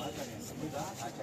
ಅದು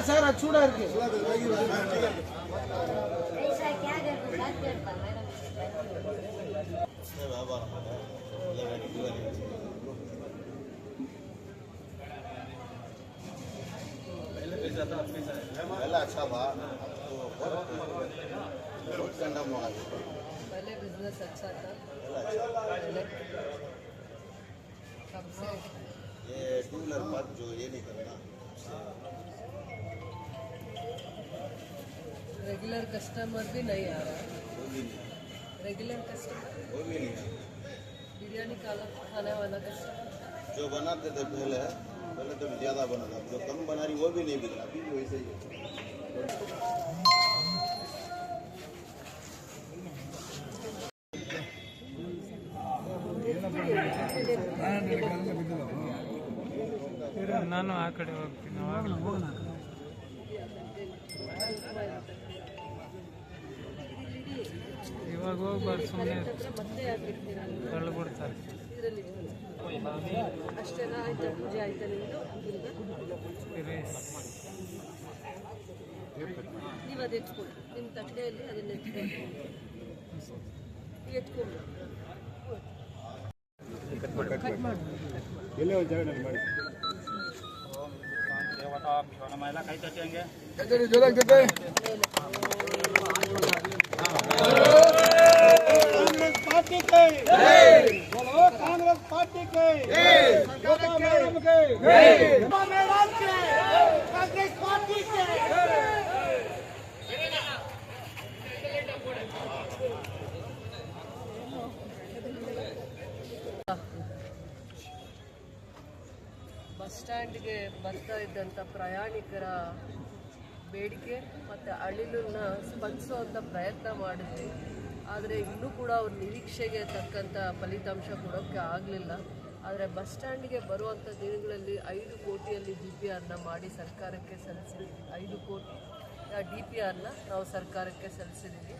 sir sir அது சூடா இருக்கு ऐसा क्या कर बात कर पा मैडम पहला अच्छा था तो बहुत ठंडा हुआ है पहले बिजनेस अच्छा था पहला अच्छा पहले कब से ये टू व्हीलर बात जो ये नहीं करना रेगुलर कस्टमर भी नहीं आ रहा वो भी नहीं रेगुलर कस्टमर वो भी नहीं बिरयानी खाना खाने वाला कस्टमर जो बनाते थे पहले पहले तो ज़्यादा बना था जो कम बना रही वो भी नहीं बिक रहा अभी भी वैसे ही है ನಾನು ಆ ಕಡೆ ಹೋಗ್ತೀನಿ ಅವಾಗ ಇವಾಗ ಹೋಗ್ಬಾರ್ದು ಸುಮ್ಮನೆ ತಳ್ಳಿಬಿಡ್ತಾರೆ. ಇದರಲ್ಲಿ ಅಷ್ಟೆಲ್ಲ ಆಯ್ತಾ ಪೂಜೆ ಆಯ್ತಾ ನಿಮ್ಮದು ರೈಸ್ ನೀವು ಅದು ಎತ್ಕೊಳ್ಳಿ ನಿಮ್ಮ ತಟ್ಟೆಯಲ್ಲಿ ಅದನ್ನ ಎತ್ಕೊಳ್ಳಿ ಎತ್ಕೊಂಡು ಕಟ್ ಮಾಡಿ ಬಸ್ ಸ್ಟ್ಯಾಂಡ್ಗೆ ಬರ್ತಾ ಇದ್ದಂಥ ಪ್ರಯಾಣಿಕರ ಬೇಡಿಕೆ ಮತ್ತು ಅಳಿಲನ್ನ ಸ್ಪಂದಿಸುವಂಥ ಪ್ರಯತ್ನ ಮಾಡಿದ್ವಿ. ಆದರೆ ಇನ್ನೂ ಕೂಡ ಅವ್ರ ನಿರೀಕ್ಷೆಗೆ ತಕ್ಕಂಥ ಫಲಿತಾಂಶ ಕೊಡೋಕ್ಕೆ ಆಗಲಿಲ್ಲ. ಆದರೆ ಬಸ್ ಸ್ಟ್ಯಾಂಡ್ಗೆ ಬರುವಂಥ ದಿನಗಳಲ್ಲಿ ಐದು ಕೋಟಿಯಲ್ಲಿ ಡಿ ಪಿ ಆರ್ನ ಮಾಡಿ ಸರ್ಕಾರಕ್ಕೆ ಸಲ್ಲಿಸಿದ್ದೀವಿ ಐದು ಕೋಟಿ ಡಿ ಪಿ ಆರ್ನ ನಾವು ಸರ್ಕಾರಕ್ಕೆ ಸಲ್ಲಿಸಿದ್ದೀವಿ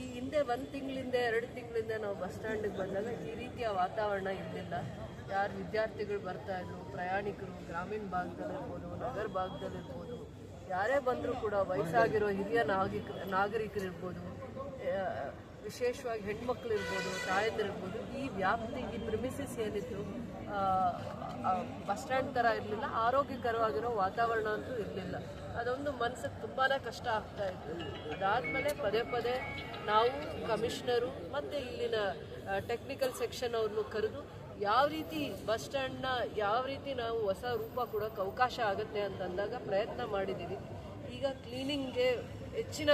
ಈ ಹಿಂದೆ ಒಂದು ತಿಂಗಳಿಂದ ಎರಡು ತಿಂಗಳಿಂದ ನಾವು ಬಸ್ ಸ್ಟ್ಯಾಂಡಿಗೆ ಬಂದಾಗ ಈ ರೀತಿಯ ವಾತಾವರಣ ಇರಲಿಲ್ಲ. ಯಾರು ವಿದ್ಯಾರ್ಥಿಗಳು ಬರ್ತಾ ಇದ್ರು, ಪ್ರಯಾಣಿಕರು, ಗ್ರಾಮೀಣ ಭಾಗದಲ್ಲಿರ್ಬೋದು, ನಗರ ಭಾಗದಲ್ಲಿರ್ಬೋದು, ಯಾರೇ ಬಂದರೂ ಕೂಡ ವಯಸ್ಸಾಗಿರೋ ಹಿರಿಯ ನಾಗರಿಕ ನಾಗರಿಕರಿರ್ಬೋದು ವಿಶೇಷವಾಗಿ ಹೆಣ್ಮಕ್ಳು ಇರ್ಬೋದು ತಾಯಂದಿರ್ಬೋದು ಈ ವ್ಯಾಪ್ತಿ, ಈ ಪ್ರಿಮಿಸಿಸ್ ಏನಿತ್ತು ಬಸ್ ಸ್ಟ್ಯಾಂಡ್ ಥರ ಇರಲಿಲ್ಲ, ಆರೋಗ್ಯಕರವಾಗಿರೋ ವಾತಾವರಣ ಅಂತೂ ಇರಲಿಲ್ಲ. ಅದೊಂದು ಮನಸ್ಸಿಗೆ ತುಂಬಾ ಕಷ್ಟ ಆಗ್ತಾ ಇತ್ತು. ಅದಾದಮೇಲೆ ಪದೇ ಪದೇ ನಾವು ಕಮಿಷನರು ಮತ್ತು ಇಲ್ಲಿನ ಟೆಕ್ನಿಕಲ್ ಸೆಕ್ಷನ್ ಅವ್ರನ್ನು ಕರೆದು ಯಾವ ರೀತಿ ಬಸ್ ಸ್ಟ್ಯಾಂಡ್ನ ಯಾವ ರೀತಿ ನಾವು ಹೊಸ ರೂಪ ಕೊಡೋಕ್ಕೆ ಅವಕಾಶ ಆಗುತ್ತೆ ಅಂತಂದಾಗ ಪ್ರಯತ್ನ ಮಾಡಿದ್ದೀವಿ ಈಗ ಕ್ಲೀನಿಂಗ್ಗೆ ಹೆಚ್ಚಿನ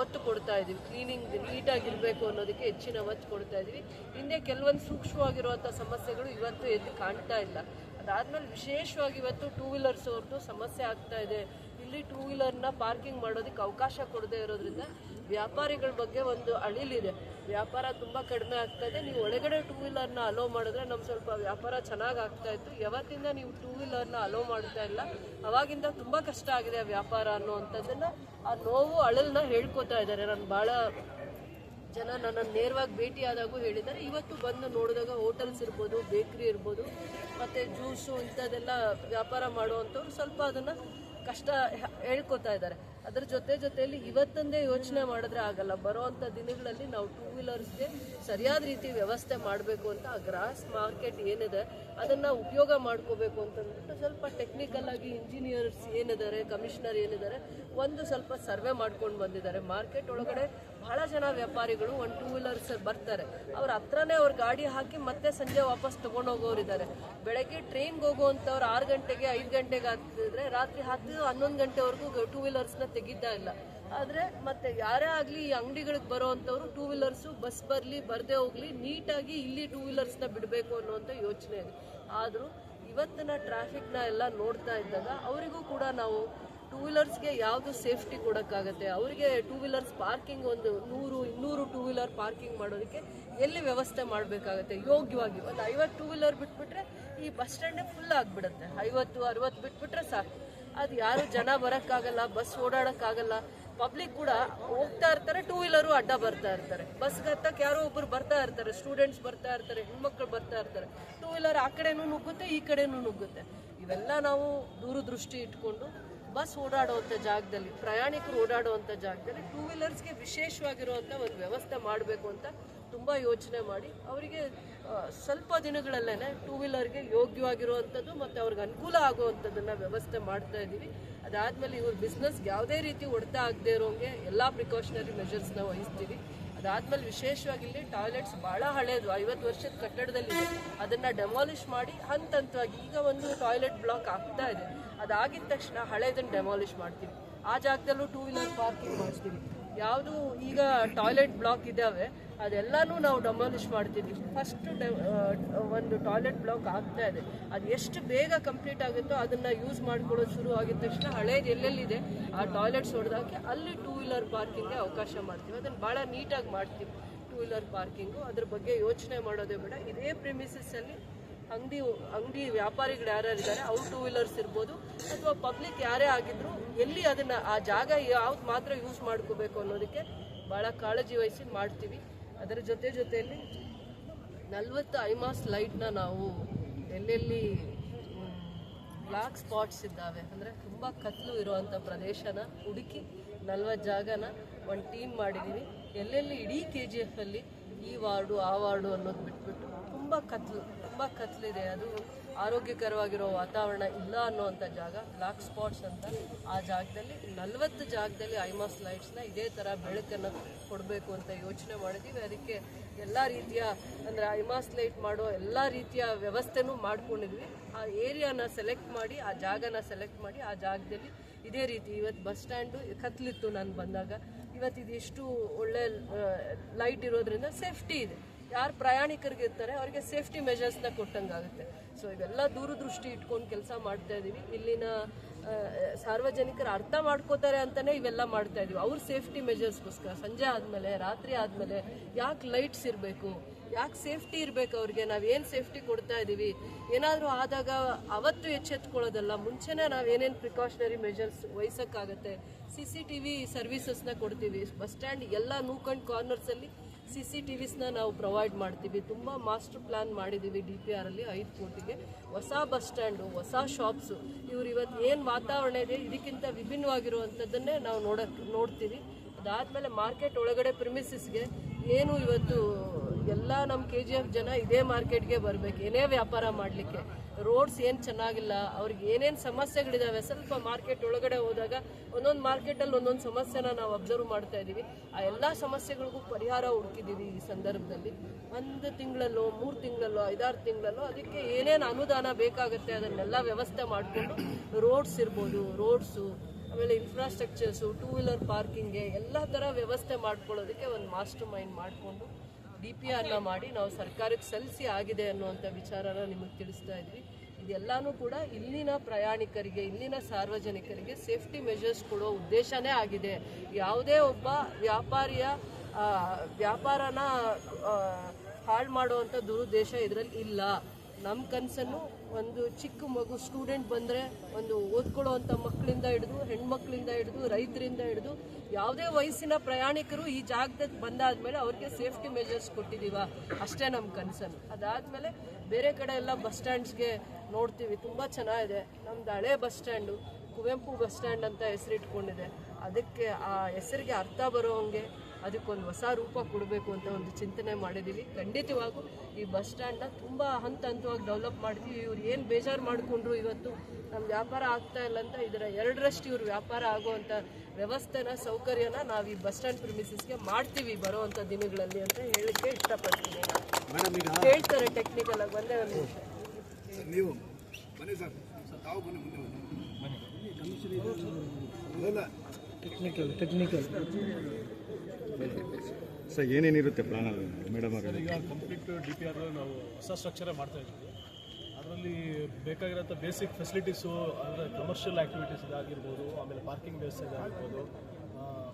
ಒತ್ತು ಕೊಡ್ತಾ ಇದ್ದೀವಿ ಕ್ಲೀನಿಂಗ್ ನೀಟಾಗಿರಬೇಕು ಅನ್ನೋದಕ್ಕೆ ಹೆಚ್ಚಿನ ಒತ್ತು ಕೊಡ್ತಾ ಇದ್ದೀವಿ ಹಿಂದೆ ಕೆಲವೊಂದು ಸೂಕ್ಷ್ಮವಾಗಿರುವಂಥ ಸಮಸ್ಯೆಗಳು ಇವತ್ತು ಎದ್ದು ಕಾಣ್ತಾ ಇಲ್ಲ. ಅದಾದಮೇಲೆ ವಿಶೇಷವಾಗಿ ಇವತ್ತು ಟೂ ವೀಲರ್ಸ್ ಅವ್ರದ್ದು ಸಮಸ್ಯೆ ಆಗ್ತಾ ಇದೆ. ಇಲ್ಲಿ ಟೂ ವೀಲರ್ನ ಪಾರ್ಕಿಂಗ್ ಮಾಡೋದಕ್ಕೆ ಅವಕಾಶ ಕೊಡದೇ ಇರೋದ್ರಿಂದ ವ್ಯಾಪಾರಿಗಳ ಬಗ್ಗೆ ಒಂದು ಅಳಿಲಿದೆ. ವ್ಯಾಪಾರ ತುಂಬ ಕಡಿಮೆ ಆಗ್ತಾ ಇದೆ. ನೀವು ಒಳಗಡೆ ಟೂ ವೀಲರ್ನ ಅಲೋ ಮಾಡಿದ್ರೆ ನಮ್ಮ ಸ್ವಲ್ಪ ವ್ಯಾಪಾರ ಚೆನ್ನಾಗಿ ಆಗ್ತಾ ಇತ್ತು. ಯಾವತ್ತಿಂದ ನೀವು ಟೂ ವೀಲರ್ನ ಅಲೋ ಮಾಡ್ತಾ ಇಲ್ಲ, ಅವಾಗಿಂದ ತುಂಬ ಕಷ್ಟ ಆಗಿದೆ ವ್ಯಾಪಾರ ಅನ್ನೋವಂಥದ್ದನ್ನು ಆ ನೋವು ಅಳಲನ್ನ ಹೇಳ್ಕೊತಾ ಇದ್ದಾರೆ. ನಾನು ಭಾಳ ಜನ ನನ್ನ ನೇರವಾಗಿ ಭೇಟಿಯಾದಾಗೂ ಹೇಳಿದ್ದಾರೆ. ಇವತ್ತು ಬಂದು ನೋಡಿದಾಗ ಹೋಟೆಲ್ಸ್ ಇರ್ಬೋದು ಬೇಕ್ರಿ ಇರ್ಬೋದು, ಮತ್ತು ಜ್ಯೂಸು ಇಂಥದ್ದೆಲ್ಲ ವ್ಯಾಪಾರ ಮಾಡುವಂಥವ್ರು ಸ್ವಲ್ಪ ಅದನ್ನು ಕಷ್ಟ ಹೇಳ್ಕೊತಾ ಇದ್ದಾರೆ. ಅದ್ರ ಜೊತೆ ಜೊತೆಯಲ್ಲಿ ಇವತ್ತೊಂದೇ ಯೋಚನೆ ಮಾಡಿದ್ರೆ ಆಗಲ್ಲ. ಬರೋವಂಥ ದಿನಗಳಲ್ಲಿ ನಾವು ಟೂ ವೀಲರ್ಸ್ಗೆ ಸರಿಯಾದ ರೀತಿ ವ್ಯವಸ್ಥೆ ಮಾಡಬೇಕು ಅಂತ ಆ ಗ್ರಾಸ್ ಮಾರ್ಕೆಟ್ ಏನಿದೆ, ಅದನ್ನು ಉಪಯೋಗ ಮಾಡ್ಕೋಬೇಕು ಅಂತಂದ್ಬಿಟ್ಟು ಸ್ವಲ್ಪ ಟೆಕ್ನಿಕಲ್ ಆಗಿ ಇಂಜಿನಿಯರ್ಸ್ ಏನಿದ್ದಾರೆ ಕಮಿಷನರ್ ಏನಿದ್ದಾರೆ, ಒಂದು ಸ್ವಲ್ಪ ಸರ್ವೆ ಮಾಡ್ಕೊಂಡು ಬಂದಿದ್ದಾರೆ. ಮಾರ್ಕೆಟ್ ಒಳಗಡೆ ಬಹಳ ಜನ ವ್ಯಾಪಾರಿಗಳು ಒಂದು ಟೂ ವೀಲರ್ಸ್ ಬರ್ತಾರೆ. ಅವ್ರ ಹತ್ರನೇ ಅವ್ರ ಗಾಡಿ ಹಾಕಿ ಮತ್ತೆ ಸಂಜೆ ವಾಪಸ್ ಇದ್ದಾರೆ. ಬೆಳಗ್ಗೆ ಟ್ರೈನ್ಗೆ ಹೋಗುವಂಥವ್ರು ಆರು ಗಂಟೆಗೆ, ಐದು ಗಂಟೆಗೆ ಆಗ್ತಿದ್ರೆ ರಾತ್ರಿ ಹತ್ತು, ಹನ್ನೊಂದು ಗಂಟೆವರೆಗೂ ಟೂ ವೀಲರ್ಸ್ನ ತೆಗಿತಾ ಇಲ್ಲ. ಆದರೆ ಮತ್ತೆ ಯಾರೇ ಆಗಲಿ ಈ ಅಂಗಡಿಗಳಿಗೆ ಬರೋವಂಥವ್ರು ಟೂ ವೀಲರ್ಸು ಬಸ್ ಬರಲಿ, ಬರದೇ ಹೋಗಲಿ, ನೀಟಾಗಿ ಇಲ್ಲಿ ಟೂ ವೀಲರ್ಸ್ನ ಬಿಡಬೇಕು ಅನ್ನುವಂಥ ಯೋಚನೆ ಇದೆ. ಆದರೂ ಇವತ್ತಿನ ಟ್ರಾಫಿಕ್ನ ಎಲ್ಲ ನೋಡ್ತಾ ಇದ್ದಾಗ ಅವರಿಗೂ ಕೂಡ ನಾವು ಟೂ ವೀಲರ್ಸ್ಗೆ ಯಾವುದು ಸೇಫ್ಟಿ ಕೊಡೋಕ್ಕಾಗತ್ತೆ? ಅವರಿಗೆ ಟೂ ವೀಲರ್ಸ್ ಪಾರ್ಕಿಂಗ್ ಒಂದು ನೂರು, ಇನ್ನೂರು ಟೂ ವೀಲರ್ ಪಾರ್ಕಿಂಗ್ ಮಾಡೋದಕ್ಕೆ ಎಲ್ಲಿ ವ್ಯವಸ್ಥೆ ಮಾಡಬೇಕಾಗತ್ತೆ? ಯೋಗ್ಯವಾಗಿ ಒಂದು ಐವತ್ತು ಟೂ ವೀಲರ್ ಬಿಟ್ಬಿಟ್ರೆ ಈ ಬಸ್ ಸ್ಟ್ಯಾಂಡೇ ಫುಲ್ ಆಗಿಬಿಡುತ್ತೆ. ಐವತ್ತು, ಅರವತ್ತು ಬಿಟ್ಬಿಟ್ರೆ ಸಾಕು. ಅದು ಯಾರು ಜನ ಬರೋಕ್ಕಾಗಲ್ಲ ಬಸ್ ಓಡಾಡೋಕ್ಕಾಗಲ್ಲ. ಪಬ್ಲಿಕ್ ಕೂಡ ಹೋಗ್ತಾ ಇರ್ತಾರೆ ಟೂ ವೀಲರು ಅಡ್ಡ ಬರ್ತಾ ಇರ್ತಾರೆ. ಬಸ್ಗೆ ಹತ್ತಕ್ಕೆ ಯಾರೋ ಒಬ್ಬರು ಬರ್ತಾ ಇರ್ತಾರೆ ಸ್ಟೂಡೆಂಟ್ಸ್ ಬರ್ತಾ ಇರ್ತಾರೆ, ಹೆಣ್ಮಕ್ಳು ಬರ್ತಾ ಇರ್ತಾರೆ. ಟೂ ವೀಲರ್ ಆ ಕಡೆನೂ ನುಗ್ಗುತ್ತೆ, ಈ ಕಡೆನೂ ನುಗ್ಗುತ್ತೆ. ಇವೆಲ್ಲ ನಾವು ದೂರದೃಷ್ಟಿ ಇಟ್ಕೊಂಡು ಬಸ್ ಓಡಾಡುವಂಥ ಜಾಗದಲ್ಲಿ, ಪ್ರಯಾಣಿಕರು ಓಡಾಡುವಂಥ ಜಾಗದಲ್ಲಿ ಟೂ ವೀಲರ್ಸ್ಗೆ ವಿಶೇಷವಾಗಿರುವಂಥ ಒಂದು ವ್ಯವಸ್ಥೆ ಮಾಡಬೇಕು ಅಂತ ತುಂಬ ಯೋಚನೆ ಮಾಡಿ. ಅವರಿಗೆ ಸ್ವಲ್ಪ ದಿನಗಳಲ್ಲೇ ಟೂ ವೀಲರ್ಗೆ ಯೋಗ್ಯವಾಗಿರುವಂಥದ್ದು ಮತ್ತು ಅವ್ರಿಗೆ ಅನುಕೂಲ ಆಗುವಂಥದ್ದನ್ನು ವ್ಯವಸ್ಥೆ ಮಾಡ್ತಾ ಇದ್ದೀವಿ. ಅದಾದಮೇಲೆ ಇವ್ರ ಬಿಸ್ನೆಸ್ಗೆ ಯಾವುದೇ ರೀತಿ ಹೊಡೆತ ಆಗದೆ ಇರೋಂಗೆ ಎಲ್ಲ ಪ್ರಿಕಾಷನರಿ ಮೆಷರ್ಸ್ನ ವಹಿಸ್ತೀವಿ. ಅದಾದಮೇಲೆ ವಿಶೇಷವಾಗಿ ಇಲ್ಲಿ ಟಾಯ್ಲೆಟ್ಸ್ ಭಾಳ ಹಳೇದು, ಐವತ್ತು ವರ್ಷದ ಕಟ್ಟಡದಲ್ಲಿ ಅದನ್ನು ಡೆಮಾಲಿಷ್ ಮಾಡಿ ಹಂತ ಹಂತವಾಗಿ ಈಗ ಒಂದು ಟಾಯ್ಲೆಟ್ ಬ್ಲಾಕ್ ಆಗ್ತಾ ಇದೆ. ಅದಾಗಿದ ತಕ್ಷಣ ಹಳೇದನ್ನ ಡೆಮಾಲಿಷ್ ಮಾಡ್ತೀವಿ. ಆ ಜಾಗದಲ್ಲೂ ಟೂ ವೀಲರ್ ಪಾರ್ಕಿಂಗ್ ಮಾಡಿಸ್ತೀವಿ. ಯಾವುದು ಈಗ ಟಾಯ್ಲೆಟ್ ಬ್ಲಾಕ್ ಇದ್ದಾವೆ, ಅದೆಲ್ಲನೂ ನಾವು ಡೆಮಾಲಿಷ್ ಮಾಡ್ತೀವಿ. ಫಸ್ಟ್ ಒಂದು ಟಾಯ್ಲೆಟ್ ಬ್ಲಾಕ್ ಆಗ್ತಾ ಇದೆ. ಅದು ಎಷ್ಟು ಬೇಗ ಕಂಪ್ಲೀಟ್ ಆಗುತ್ತೋ ಅದನ್ನು ಯೂಸ್ ಮಾಡ್ಕೊಳ್ಳೋದು ಶುರು ಆಗಿದ ತಕ್ಷಣ ಹಳೇದು ಎಲ್ಲೆಲ್ಲಿದೆ, ಆ ಟಾಯ್ಲೆಟ್ಸ್ ಹೊಡೆದಾಕಿ ಅಲ್ಲಿ ಟೂ ವೀಲರ್ ಪಾರ್ಕಿಂಗ್ಗೆ ಅವಕಾಶ ಮಾಡ್ತೀವಿ. ಅದನ್ನು ಭಾಳ ನೀಟಾಗಿ ಮಾಡ್ತೀವಿ. ಟೂ ವೀಲರ್ ಪಾರ್ಕಿಂಗು ಅದ್ರ ಬಗ್ಗೆ ಯೋಚನೆ ಮಾಡೋದೇ ಬೇಡ. ಇದೇ ಪ್ರಿಮಿಸಸ್ಸಲ್ಲಿ ಅಂಗಡಿ ಅಂಗಡಿ ವ್ಯಾಪಾರಿಗಳು ಯಾರ್ಯಾರು ಇದ್ದಾರೆ ಅವ್ರು ಟೂ ವೀಲರ್ಸ್ ಇರ್ಬೋದು, ಅಥವಾ ಪಬ್ಲಿಕ್ ಯಾರೇ ಆಗಿದ್ರು ಎಲ್ಲಿ ಅದನ್ನು ಆ ಜಾಗ ಯಾವ್ದು ಮಾತ್ರ ಯೂಸ್ ಮಾಡ್ಕೋಬೇಕು ಅನ್ನೋದಕ್ಕೆ ಭಾಳ ಕಾಳಜಿ ವಹಿಸಿ ಮಾಡ್ತೀವಿ. ಅದರ ಜೊತೆ ಜೊತೆಯಲ್ಲಿ ನಲ್ವತ್ತು ಐಮಾಸ್ ಲೈಟ್ನ ನಾವು ಎಲ್ಲೆಲ್ಲಿ ಬ್ಲಾಕ್ ಸ್ಪಾಟ್ಸ್ ಇದ್ದಾವೆ, ಅಂದರೆ ತುಂಬ ಕತ್ಲು ಇರುವಂಥ ಪ್ರದೇಶನ, ಹುಡುಕಿ ನಲ್ವತ್ತು ಜಾಗನ ಒಂದು ಟೀಮ್ ಮಾಡಿದ್ದೀವಿ ಎಲ್ಲೆಲ್ಲಿ ಇಡೀ ಕೆ ಜಿ ಎಫಲ್ಲಿ ಈ ವಾರ್ಡು, ಆ ವಾರ್ಡು ಅನ್ನೋದು ಬಿಟ್ಬಿಟ್ಟು ತುಂಬ ಕತ್ಲು. ತುಂಬ ಕತ್ಲಿದೆ. ಅದು ಆರೋಗ್ಯಕರವಾಗಿರೋ ವಾತಾವರಣ ಇಲ್ಲ ಅನ್ನೋವಂಥ ಜಾಗ ಬ್ಲಾಕ್ ಸ್ಪಾಟ್ಸ್ ಅಂತ ಆ ಜಾಗದಲ್ಲಿ, ನಲವತ್ತು ಜಾಗದಲ್ಲಿ ಐಮಾಸ್ ಲೈಟ್ಸ್ನ ಇದೇ ಥರ ಬೆಳಕನ್ನು ಕೊಡಬೇಕು ಅಂತ ಯೋಚನೆ ಮಾಡಿದ್ದೀವಿ ಅದಕ್ಕೆ ಎಲ್ಲ ರೀತಿಯ, ಅಂದರೆ ಐಮಾಸ್ ಲೈಟ್ ಮಾಡೋ ಎಲ್ಲ ರೀತಿಯ ವ್ಯವಸ್ಥೆನೂ ಮಾಡ್ಕೊಂಡಿದ್ವಿ. ಆ ಏರಿಯಾನ ಸೆಲೆಕ್ಟ್ ಮಾಡಿ, ಆ ಜಾಗನ ಸೆಲೆಕ್ಟ್ ಮಾಡಿ, ಆ ಜಾಗದಲ್ಲಿ ಇದೇ ರೀತಿ ಇವತ್ತು ಬಸ್ ಸ್ಟ್ಯಾಂಡು ಕತ್ಲಿತ್ತು ನಾನು ಬಂದಾಗ. ಇವತ್ತು ಇದಿಷ್ಟು ಒಳ್ಳೆ ಲೈಟ್ ಇರೋದ್ರಿಂದ ಸೇಫ್ಟಿ ಇದೆ. ಯಾರು ಪ್ರಯಾಣಿಕರಿಗೆ ಇರ್ತಾರೆ ಅವರಿಗೆ ಸೇಫ್ಟಿ ಮೆಷರ್ಸ್ನ ಕೊಟ್ಟಂಗಾಗುತ್ತೆ. ಸೊ ಇವೆಲ್ಲ ದೂರದೃಷ್ಟಿ ಇಟ್ಕೊಂಡು ಕೆಲಸ ಮಾಡ್ತಾ ಇದ್ದೀವಿ ಇಲ್ಲಿನ ಸಾರ್ವಜನಿಕರು ಅರ್ಥ ಮಾಡ್ಕೋತಾರೆ ಅಂತಲೇ ಇವೆಲ್ಲ ಮಾಡ್ತಾ ಇದೀವಿ. ಅವ್ರ ಸೇಫ್ಟಿ ಮೆಷರ್ಸ್ಗೋಸ್ಕರ ಸಂಜೆ ಆದಮೇಲೆ, ರಾತ್ರಿ ಆದಮೇಲೆ ಯಾಕೆ ಲೈಟ್ಸ್ ಇರಬೇಕು? ಯಾಕೆ ಸೇಫ್ಟಿ ಇರಬೇಕು ಅವ್ರಿಗೆ? ನಾವು ಏನು ಸೇಫ್ಟಿ ಕೊಡ್ತಾ ಇದ್ದೀವಿ ಏನಾದರೂ ಆದಾಗ ಅವತ್ತು ಎಚ್ಚೆತ್ಕೊಳ್ಳೋದಲ್ಲ, ಮುಂಚೆನೇ ನಾವು ಏನೇನು ಪ್ರಿಕಾಷನರಿ ಮೆಷರ್ಸ್ ವಹಿಸೋಕ್ಕಾಗತ್ತೆ? ಸಿ ಸಿ ಟಿ ವಿ ಸರ್ವಿಸಸ್ನ ಕೊಡ್ತೀವಿ. ಬಸ್ ಸ್ಟ್ಯಾಂಡ್ ಎಲ್ಲ ನೂಕಂಡ್ ಕಾರ್ನರ್ಸಲ್ಲಿ ಸಿ ಸಿ ಟಿ ವಿಸ್ನ ನಾವು ಪ್ರೊವೈಡ್ ಮಾಡ್ತೀವಿ. ತುಂಬ ಮಾಸ್ಟರ್ ಪ್ಲ್ಯಾನ್ ಮಾಡಿದ್ದೀವಿ ಡಿ ಪಿ ಆರಲ್ಲಿ ಐದು ಕೋಟಿಗೆ. ಹೊಸ ಬಸ್ ಸ್ಟ್ಯಾಂಡು ಹೊಸ ಶಾಪ್ಸು ಇವ್ರು ಇವತ್ತು ಏನು ವಾತಾವರಣ ಇದೆ, ಇದಕ್ಕಿಂತ ವಿಭಿನ್ನವಾಗಿರುವಂಥದ್ದನ್ನೇ ನಾವು ನೋಡಕ್ಕೆ ನೋಡ್ತೀವಿ. ಅದಾದಮೇಲೆ ಮಾರ್ಕೆಟ್ ಒಳಗಡೆ ಪ್ರಿಮಿಸಿಸ್ಗೆ ಏನು ಇವತ್ತು ಎಲ್ಲ ನಮ್ಮ ಕೆ ಜಿ ಎಫ್ ಜನ ಇದೇ ಮಾರ್ಕೆಟ್ಗೆ ಬರಬೇಕು, ಏನೇ ವ್ಯಾಪಾರ ಮಾಡಲಿಕ್ಕೆ. ರೋಡ್ಸ್ ಏನು ಚೆನ್ನಾಗಿಲ್ಲ, ಅವ್ರಿಗೆ ಏನೇನು ಸಮಸ್ಯೆಗಳಿದಾವೆ, ಸ್ವಲ್ಪ ಮಾರ್ಕೆಟ್ ಒಳಗಡೆ ಹೋದಾಗ ಒಂದೊಂದು ಮಾರ್ಕೆಟಲ್ಲಿ ಒಂದೊಂದು ಸಮಸ್ಯೆನ ನಾವು ಅಬ್ಸರ್ವ್ ಮಾಡ್ತಾ ಇದ್ದೀವಿ ಆ ಎಲ್ಲ ಸಮಸ್ಯೆಗಳಿಗೂ ಪರಿಹಾರ ಹುಡುಕಿದ್ದೀವಿ ಈ ಸಂದರ್ಭದಲ್ಲಿ. ಒಂದು ತಿಂಗಳಲ್ಲೋ, ಮೂರು ತಿಂಗಳಲ್ಲೋ, ಐದಾರು ತಿಂಗಳಲ್ಲೋ, ಅದಕ್ಕೆ ಏನೇನು ಅನುದಾನ ಬೇಕಾಗುತ್ತೆ ಅದನ್ನೆಲ್ಲ ವ್ಯವಸ್ಥೆ ಮಾಡಿಕೊಂಡು ರೋಡ್ಸ್ ಇರ್ಬೋದು ರೋಡ್ಸು ಆಮೇಲೆ ಇನ್ಫ್ರಾಸ್ಟ್ರಕ್ಚರ್ಸು ಟೂ ವೀಲರ್ ಪಾರ್ಕಿಂಗ್ಗೆ ಎಲ್ಲ ಥರ ವ್ಯವಸ್ಥೆ ಮಾಡ್ಕೊಳ್ಳೋದಕ್ಕೆ ಒಂದು ಮಾಸ್ಟರ್ ಮೈಂಡ್ ಮಾಡಿಕೊಂಡು ಡಿ ಪಿ ಮಾಡಿ ನಾವು ಸರ್ಕಾರಕ್ಕೆ ಸಲ್ಲಿಸಿ ಆಗಿದೆ ಅನ್ನುವಂಥ ವಿಚಾರನ ನಿಮಗೆ ತಿಳಿಸ್ತಾ ಇದ್ವಿ. ಇದೆಲ್ಲನೂ ಕೂಡ ಇಲ್ಲಿನ ಪ್ರಯಾಣಿಕರಿಗೆ, ಇಲ್ಲಿನ ಸಾರ್ವಜನಿಕರಿಗೆ ಸೇಫ್ಟಿ ಮೆಷರ್ಸ್ ಕೊಡೋ ಉದ್ದೇಶನೇ ಆಗಿದೆ. ಯಾವುದೇ ಒಬ್ಬ ವ್ಯಾಪಾರಿಯ ವ್ಯಾಪಾರನ ಹಾಳು ಮಾಡುವಂಥ ದುರುದ್ದೇಶ ಇದರಲ್ಲಿ ಇಲ್ಲ. ನಮ್ಮ ಕನಸನ್ನು ಒಂದು ಚಿಕ್ಕ ಮಗು ಸ್ಟೂಡೆಂಟ್ ಬಂದರೆ ಒಂದು ಓದ್ಕೊಳ್ಳೋವಂಥ ಮಕ್ಕಳಿಂದ ಹಿಡಿದು, ಹೆಣ್ಮಕ್ಳಿಂದ ಹಿಡಿದು, ರೈತರಿಂದ ಹಿಡಿದು ಯಾವುದೇ ವಯಸ್ಸಿನ ಪ್ರಯಾಣಿಕರು ಈ ಜಾಗದಲ್ಲಿ ಬಂದಾದ್ಮೇಲೆ ಅವ್ರಿಗೆ ಸೇಫ್ಟಿ ಮೆಜರ್ಸ್ ಕೊಟ್ಟಿದ್ದೀವ. ಅಷ್ಟೇ ನಮ್ಮ ಕನಸನ್ನು. ಅದಾದಮೇಲೆ ಬೇರೆ ಕಡೆ ಎಲ್ಲ ಬಸ್ ಸ್ಟ್ಯಾಂಡ್ಸ್ಗೆ ನೋಡ್ತೀವಿ. ತುಂಬ ಚೆನ್ನಾಗಿದೆ. ನಮ್ದು ಹಳೆ bus stand, Kuvempu bus stand ಅಂತ ಹೆಸರಿಟ್ಕೊಂಡಿದೆ. ಅದಕ್ಕೆ ಆ ಹೆಸರಿಗೆ ಅರ್ಥ ಬರೋ ಹಂಗೆ ಅದಕ್ಕೊಂದು ಹೊಸ ರೂಪ ಕೊಡಬೇಕು ಅಂತ ಒಂದು ಚಿಂತನೆ ಮಾಡಿದ್ದೀವಿ. ಖಂಡಿತವಾಗೂ ಈ ಬಸ್ ಸ್ಟ್ಯಾಂಡ್ನ ತುಂಬ ಹಂತ ಹಂತವಾಗಿ ಡೆವಲಪ್ ಮಾಡ್ತೀವಿ. ಇವ್ರು ಏನು ಬೇಜಾರು ಮಾಡಿಕೊಂಡ್ರು ಇವತ್ತು? ನಮ್ಮ ವ್ಯಾಪಾರ ಆಗ್ತಾ ಇಲ್ಲ ಅಂತ ಇದರ ಎರಡರಷ್ಟು ಇವರು ವ್ಯಾಪಾರ ಆಗುವಂಥ ವ್ಯವಸ್ಥೆನ ಸೌಕರ್ಯನ ನಾವು ಈ ಬಸ್ ಸ್ಟ್ಯಾಂಡ್ ಪ್ರಿಮಿಸಸ್ಗೆ ಮಾಡ್ತೀವಿ ಬರುವಂಥ ದಿನಗಳಲ್ಲಿ ಅಂತ ಹೇಳಕ್ಕೆ ಇಷ್ಟಪಡ್ತೀನಿ. ಹೇಳ್ತಾರೆ ಟೆಕ್ನಿಕಲ್ ಆಗಿ ಒಂದೇ ಒಂದು ನಿಮಿಷ. ನೀವು ಬನ್ನಿ ಸರ್. ಸರ್ ತಾವು ಬನ್ನಿ ಮುಂದೆ ಬನ್ನಿ. ಟೆಕ್ನಿಕಲ್ ಟೆಕ್ನಿಕಲ್ ಸರ್ ಏನೇನಿರುತ್ತೆ ಪ್ಲಾನ್ ಅಲ್ಲಿ ಮೇಡಮ್ ಅವರ ಈಗ ಕಂಪ್ಲೀಟ್ ಡಿ ಪಿ ಆರ್ ನಾವು ಹೊಸ ಸ್ಟ್ರಕ್ಚರೇ ಮಾಡ್ತಾ ಇದ್ದೀವಿ. ಅದರಲ್ಲಿ ಬೇಕಾಗಿರೋಂಥ ಬೇಸಿಕ್ ಫೆಸಿಲಿಟೀಸು ಅಂದರೆ ಕಮರ್ಷಿಯಲ್ ಆ್ಯಕ್ಟಿವಿಟೀಸ್ ಇದಾಗಿರ್ಬೋದು ಆಮೇಲೆ ಪಾರ್ಕಿಂಗ್ ವ್ಯವಸ್ಥೆ ಇದಾಗಿರ್ಬೋದು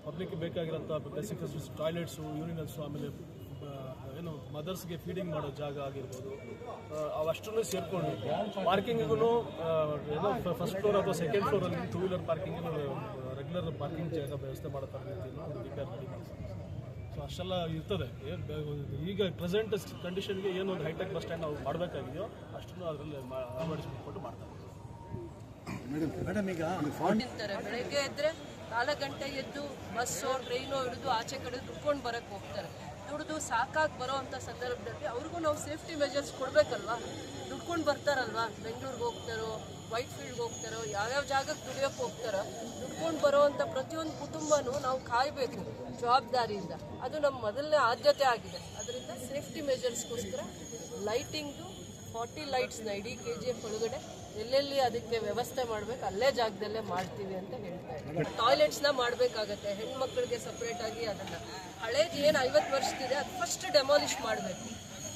ಪಬ್ಲಿಕ್ಗೆ ಬೇಕಾಗಿರೋಂಥ ಬೇಸಿಕ್ ಫೆಸಿಲಿಟೀಸ್ ಟಾಯ್ಲೆಟ್ಸು ಯೂರಿನಲ್ಸು ಆಮೇಲೆ ಏನು ಮದರ್ಸ್ಗೆ ಫೀಡಿಂಗ್ ಮಾಡೋ ಜಾಗ ಆಗಿರ್ಬೋದು ಅವಷ್ಟರಲ್ಲೂ ಸೇರಿಕೊಂಡು ಪಾರ್ಕಿಂಗಿಗೂ ಏನೋ ಫಸ್ಟ್ ಫ್ಲೋರ್ ಅಥವಾ ಸೆಕೆಂಡ್ ಫ್ಲೋರಲ್ಲಿ ಟೂ ವೀಲರ್ ಪಾರ್ಕಿಂಗಿಗೂ ರೆಗ್ಯುಲರ್ ಪಾರ್ಕಿಂಗ್ ಜಾಗ ವ್ಯವಸ್ಥೆ ಮಾಡೋ ಆರ್ ರೆಡಿ ಮಾಡ್ತೀವಿ ಅಷ್ಟೆಲ್ಲ ಇರ್ತದೆ. ಏನು ಈಗ ಪ್ರೆಸೆಂಟ್ ಕಂಡೀಷನ್ಗೆ ಏನು ಒಂದು ಹೈಟೆಕ್ ಬಸ್ ಸ್ಟ್ಯಾಂಡ್ ನಾವು ಮಾಡಬೇಕಾಗಿದೆಯೋ ಅಷ್ಟನ್ನು ಅದರಲ್ಲಿ ಅಳವಡಿಸಿಕೊಂಡು ಮಾಡ್ತಾರೆ. ನಿಂತಾರೆ ಬೆಳಗ್ಗೆ ಇದ್ರೆ ನಾಲ್ಕು ಗಂಟೆ ಎದ್ದು ಬಸ್ಸೋ ಟ್ರೈನೋ ಹಿಡಿದು ಆಚೆ ಕಡೆ ದುಡ್ಕೊಂಡು ಬರಕ್ಕೆ ಹೋಗ್ತಾರೆ. ದುಡಿದು ಸಾಕಾಗಿ ಬರೋ ಅಂಥ ಸಂದರ್ಭದಲ್ಲಿ ಅವ್ರಿಗೂ ನಾವು ಸೇಫ್ಟಿ ಮೆಜರ್ಸ್ ಕೊಡಬೇಕಲ್ವಾ? ದುಡ್ಕೊಂಡು ಬರ್ತಾರಲ್ವಾ? ಬೆಂಗಳೂರಿಗೆ ಹೋಗ್ತಾರೋ ವೈಟ್ ಫೀಲ್ಡ್ಗೆ ಹೋಗ್ತಾರೋ, ಯಾವ್ಯಾವ ಜಾಗಕ್ಕೆ ದುಡಿಯೋಕೆ ಹೋಗ್ತಾರೋ, ದುಡ್ಕೊಂಡು ಬರೋವಂಥ ಪ್ರತಿಯೊಂದು ಕುಟುಂಬನೂ ನಾವು ಕಾಯಬೇಕು ಜವಾಬ್ದಾರಿಯಿಂದ. ಅದು ನಮ್ಮ ಮೊದಲನೇ ಆದ್ಯತೆ ಆಗಿದೆ. ಅದರಿಂದ ಸೇಫ್ಟಿ ಮೆಜರ್ಸ್ಗೋಸ್ಕರ ಲೈಟಿಂಗ್ದು ಫಾರ್ಟಿ ಲೈಟ್ಸ್ನ ಇಡೀ ಕೆ ಜಿ ಎಫ್ ಒಳಗಡೆ ಎಲ್ಲೆಲ್ಲಿ ಅದಕ್ಕೆ ವ್ಯವಸ್ಥೆ ಮಾಡಬೇಕು, ಅಲ್ಲೇ ಜಾಗದಲ್ಲೇ ಮಾಡ್ತೀವಿ ಅಂತ ಹೇಳ್ತಾ ಇದ್ದಾರೆ ಟಾಯ್ಲೆಟ್ಸ್ನ ಮಾಡಬೇಕಾಗತ್ತೆ, ಹೆಣ್ಮಕ್ಳಿಗೆ ಸಪ್ರೇಟಾಗಿ ಅದನ್ನು. ಹಳೇದು ಏನು ಐವತ್ತು ವರ್ಷದಿದೆ ಅದು ಫಸ್ಟ್ ಡೆಮಾಲಿಷ್ ಮಾಡಬೇಕು.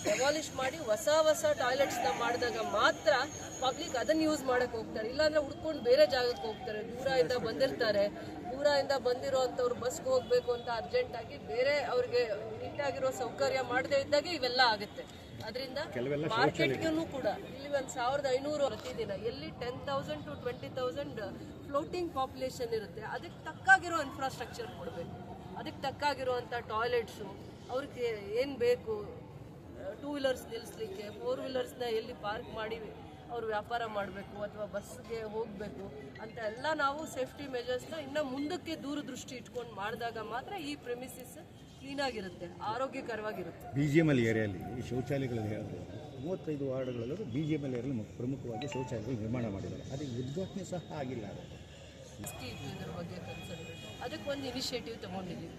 ಡೆಮಾಲಿಷ್ ಮಾಡಿ ಹೊಸ ಹೊಸ ಟಾಯ್ಲೆಟ್ಸ್ನ ಮಾಡಿದಾಗ ಮಾತ್ರ ಪಬ್ಲಿಕ್ ಅದನ್ನು ಯೂಸ್ ಮಾಡಕ್ಕೆ ಹೋಗ್ತಾರೆ. ಇಲ್ಲಾಂದ್ರೆ ಹುಡ್ಕೊಂಡು ಬೇರೆ ಜಾಗಕ್ಕೆ ಹೋಗ್ತಾರೆ. ದೂರದಿಂದ ಬಂದಿರ್ತಾರೆ. ದೂರದಿಂದ ಬಂದಿರೋ ಅಂಥವ್ರು ಬಸ್ಗೆ ಹೋಗಬೇಕು ಅಂತ ಅರ್ಜೆಂಟಾಗಿ ಬೇರೆ ಅವ್ರಿಗೆ ನೀಟಾಗಿರೋ ಸೌಕರ್ಯ ಮಾಡದೇ ಇದ್ದಾಗ ಇವೆಲ್ಲ ಆಗುತ್ತೆ. ಅದರಿಂದ ಮಾರ್ಕೆಟ್ಗೂ ಕೂಡ ಇಲ್ಲಿ ಒಂದು ಸಾವಿರದ ಐನೂರು ಪ್ರತಿದಿನ ಎಲ್ಲಿ ten thousand to twenty thousand floating population ಇರುತ್ತೆ. ಅದಕ್ಕೆ ತಕ್ಕಾಗಿರೋ ಇನ್ಫ್ರಾಸ್ಟ್ರಕ್ಚರ್ ಕೊಡಬೇಕು. ಅದಕ್ಕೆ ತಕ್ಕಾಗಿರುವಂಥ ಟಾಯ್ಲೆಟ್ಸು ಅವ್ರಿಗೆ ಏನು ಬೇಕು? ಟೂ ವೀಲರ್ಸ್ ನಿಲ್ಲಿಸ್ಲಿಕ್ಕೆ ಫೋರ್ ವೀಲರ್ಸ್ನ ಎಲ್ಲಿ ಪಾರ್ಕ್ ಮಾಡಿ ಅವರು ವ್ಯಾಪಾರ ಮಾಡಬೇಕು ಅಥವಾ ಬಸ್ಗೆ ಹೋಗಬೇಕು ಅಂತ ಎಲ್ಲ ನಾವು ಸೇಫ್ಟಿ ಮೆಜರ್ಸ್ನ ಇನ್ನು ಮುಂದಕ್ಕೆ ದೂರದೃಷ್ಟಿ ಇಟ್ಕೊಂಡು ಮಾಡಿದಾಗ ಮಾತ್ರ ಈ ಪ್ರೆಮಿಸಿಸ್ ಕ್ಲೀನಾಗಿರುತ್ತೆ ಆರೋಗ್ಯಕರವಾಗಿರುತ್ತೆ. ಬಿ ಜಿ ಎಂ ಎಲ್ ಏರಿಯಲ್ಲಿ ಈ ಶೌಚಾಲಯಗಳಲ್ಲಿ ಹೇಳಿದ್ರು ಮೂವತ್ತೈದು ವಾರ್ಡ್ಗಳಲ್ಲೂ ಬಿ ಜಿ ಎಂ ಎಲ್ ಏರಿಯಲ್ಲಿ ಪ್ರಮುಖವಾಗಿ ಶೌಚಾಲಯಗಳು ನಿರ್ಮಾಣ ಮಾಡಿದ್ದಾರೆ. ಅದಕ್ಕೆ ಉದ್ಘಾಟನೆ ಸಹ ಆಗಿಲ್ಲ. ಇದ್ರ ಬಗ್ಗೆ ಕನ್ಸರ್ನ್ ಅದಕ್ಕೆ ಒಂದು ಇನಿಷಿಯೇಟಿವ್ ತಗೊಂಡಿದ್ದೀವಿ.